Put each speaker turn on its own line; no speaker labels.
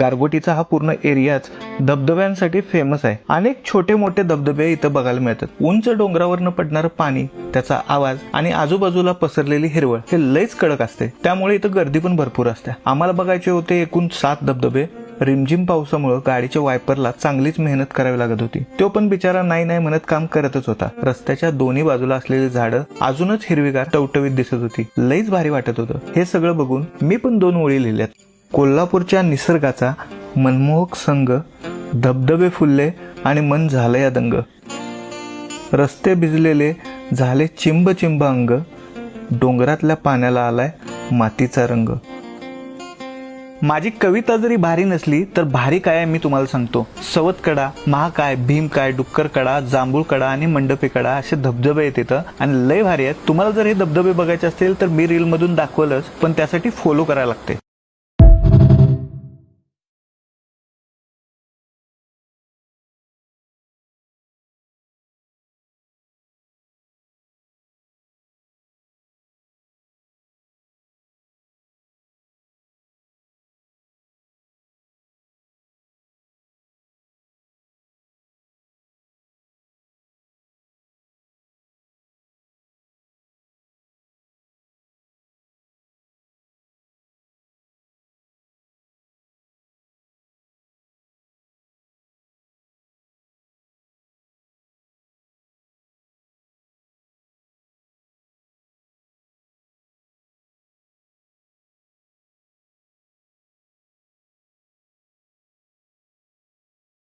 गारगोटीचा हा पूर्ण एरियाच धबधब्यांसाठी फेमस आहे. अनेक छोटे मोठे धबधबे इथं बघायला मिळतात. उंच डोंगरावरनं पडणारं पाणी त्याचा आवाज आणि आजूबाजूला पसरलेली हिरवळ हे लयच कडक असते. त्यामुळे इथं गर्दी पण भरपूर असते. आम्हाला बघायचे होते एकूण सात धबधबे. रिमझिम पावसामुळे गाडीच्या वायपरला चांगलीच मेहनत करावी लागत होती. तो पण बिचारा नाही नाही म्हणत काम करतच होता. रस्त्याच्या दोन्ही बाजूला असलेली झाडं अजूनच हिरवीगार टवटवीत दिसत होती. लईच भारी वाटत होतं. हे सगळं बघून मी पण दोन ओळी लिहिल्यात. कोल्हापूरच्या निसर्गाचा मनमोहक संघ धबधबे फुलले आणि मन झालं या दंग रस्ते भिजलेले झाले चिंब चिंब अंग. डोंगरातल्या पाण्याला आलाय मातीचा रंग. माझी कविता जरी भारी नसली तर भारी काय मी तुम्हाला सांगतो. सवत कडा महाकाय भीम काय डुक्कर कडा जांभूळ कडा आणि मंडपे कडा असे धबधबे आहेत तिथं आणि लय भारी आहेत. तुम्हाला जर हे धबधबे बघायचे असतील तर मी रील मधून दाखवलंच पण त्यासाठी फॉलो करायला लागते.